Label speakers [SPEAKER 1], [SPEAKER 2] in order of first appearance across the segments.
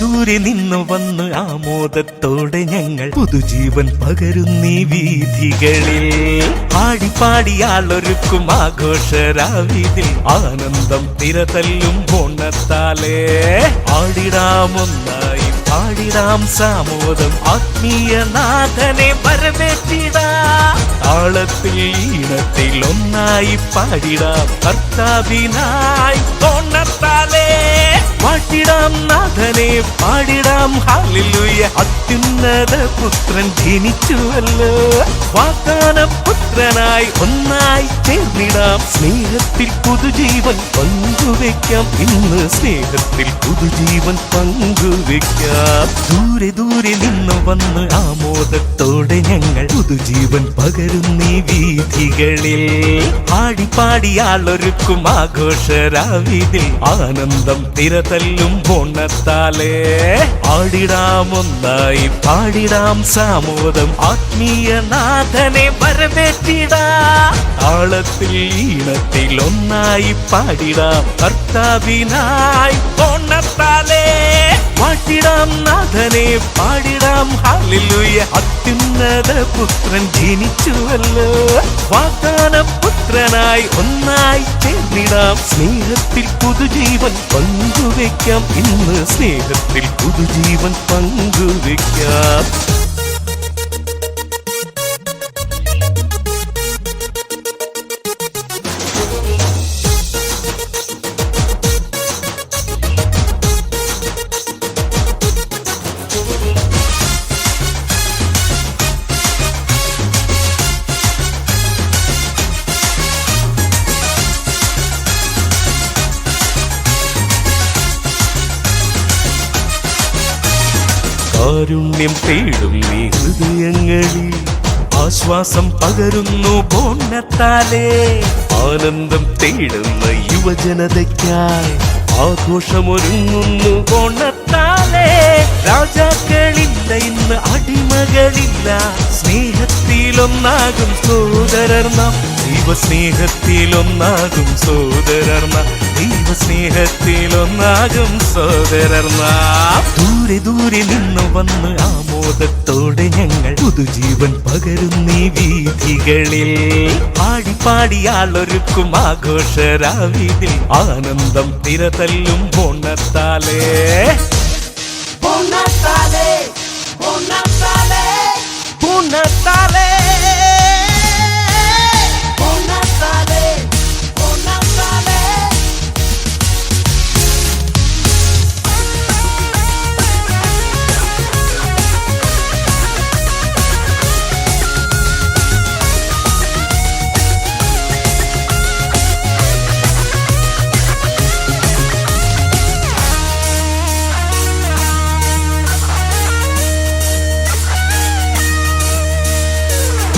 [SPEAKER 1] ദൂരെ നിന്നു വന്ന് ആമോദത്തോടെ ഞങ്ങൾ പുതുജീവൻ പകരുന്നീ വീഥികളിൽ. ആടിപ്പാടിയാളൊരുക്കും ആഘോഷരാവിതിൽ. ആനന്ദം തിരതല്ലും ഓണത്താലേ. ആടിടാമൊന്നായി പാടിടാം സാമോദം. ആത്മീയ നാഥനെ വരവേറ്റിടാ. താളത്തിൽ ഈണത്തിൽ ഒന്നായി പാടിടാം ഭർത്താവിനായി. ഓണത്താലേ പാട്ടിടാം നാഥനെ പാടിടാം ഹാലിലുയ അത്യുന്നത പുത്രൻ ജനിച്ചുവല്ലോ വാഗ്ദാന പുത്രനായി ഒന്നായി ചേർന്നിടാം. സ്നേഹത്തിൽ പുതുജീവൻ പങ്കുവെക്കാം ഇന്ന് സ്നേഹത്തിൽ പുതുജീവൻ പങ്കുവെക്കാം ദൂരെ ദൂരെ നിന്ന് വന്ന് ആമോദത്തോടെ ഞങ്ങൾ പുതുജീവൻ പകരുന്നീ വീഥികളിൽ. പാടിയാളൊരുക്കും ആഘോഷരാവിതിൽ. ആനന്ദം തിരതല്ലും ഓണത്താലേ. ആടിടാമൊന്നായി പാടിടാം സാമോദം. ആത്മീയ നാഥനെ താളത്തിൽ ഈണത്തിൽ ഒന്നായി പാടിടാം. കർത്താവിനായി ഓണത്താലേ. പാട്ടിടാം നാഥനെ പാടിടാം. ഹാലിലുയ അത്യുന്നത പുത്രൻ ജനിച്ചുവല്ലോ. വാഗ്ദാന പുത്രനായി ഒന്നായി ചേർന്നിടാം. സ്നേഹത്തിൽ പുതുജീവൻ പങ്കുവെക്കാം. ഇന്ന് സ്നേഹത്തിൽ പുതുജീവൻ പങ്കുവെക്കാം. കാരുണ്യം തേടും ഈ ഹൃദയങ്ങളിൽ. ആശ്വാസം പകരുന്നു ബോണ്ണത്താലേ ആനന്ദം തേടുന്ന യുവജനതയ്ക്കായി ആഘോഷമൊരുങ്ങുന്നു ബോണ്ണത്താലേ രാജാക്കളില്ല ഇന്ന് അടിമകളില്ല. സ്നേഹത്തിലൊന്നാകും സോദരർ നാം. ദൈവസ്നേഹത്തിലൊന്നാകും സോദരർ നാം. ദൈവസ്നേഹത്തിലൊന്നാകും സോദരർ നാം. ദൂരെ ദൂരെ നിന്ന് വന്ന് ആമോദത്തോടെ ഞങ്ങൾ പുതുജീവൻ പകരുന്ന പകരുന്നീ വീഥികളിൽ പാടിയാളൊരുക്കും ആഘോഷരാവിതിൽ. ആനന്ദം തിരതല്ലും പൊണ്ണത്താലേ
[SPEAKER 2] Bonatale,
[SPEAKER 1] ഓണത്താലേ
[SPEAKER 2] Bonatale,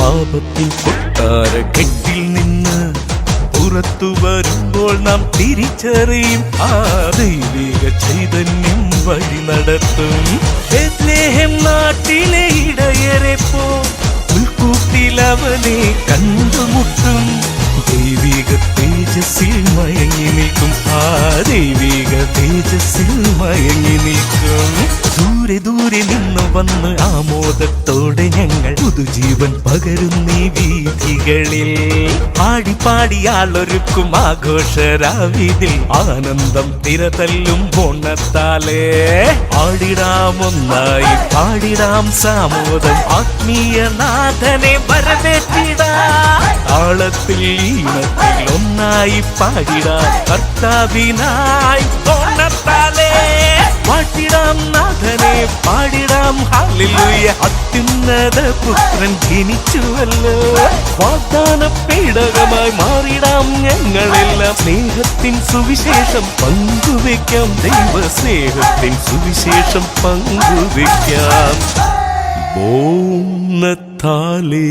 [SPEAKER 1] പാപത്തിൻ കൊട്ടാര കെട്ടിൽ നിന്ന് പുറത്തു വരുമ്പോൾ നാം തിരിച്ചറിയും ആ ദൈവിക ചൈതന്യം വഴി നടത്തും. ബെത്ലേഹം നാട്ടിലെ ഇടയരെ പോ കണ്ടുമുട്ടും ദൈവിക തേജസ്സിൽ മയങ്ങി നിൽക്കും. ആ ദൈവിക തേജസ്സിൽ മയങ്ങി നിൽക്കും. ദൂരെ ദൂരെ നിന്ന് വന്ന് ആമോദത്തോടെ ഞങ്ങൾ പുതുജീവൻ പകരുന്നീ വീഥികളിൽ. ആടിപ്പാടിയാളൊരുക്കും ആഘോഷരാവിതിൽ. ആനന്ദം തിരതല്ലും ഓണത്താലേ ആടിടാമൊന്നായി പാടിടാം സാമോദം. ആത്മീയ നാഥനെ വരവേറ്റിടാളത്തിൽ ഒന്നായി പാടിടാം. കർത്താവിനായി ഓണത്താലേ പാട്ടിടാം നാഥനെ പാടിടാം. ഹാലിലൂയ അത്യുന്നത പുത്രൻ ജനിച്ചുവല്ലോ. വാഗ്ദാന പേടകമായി മാറിടാം ഞങ്ങളെല്ലാം. സ്നേഹത്തിൻ സുവിശേഷം പങ്കുവെക്കാം. ദൈവ സ്നേഹത്തിൻ സുവിശേഷം പങ്കുവെക്കാം. ഓന്നത്താലേ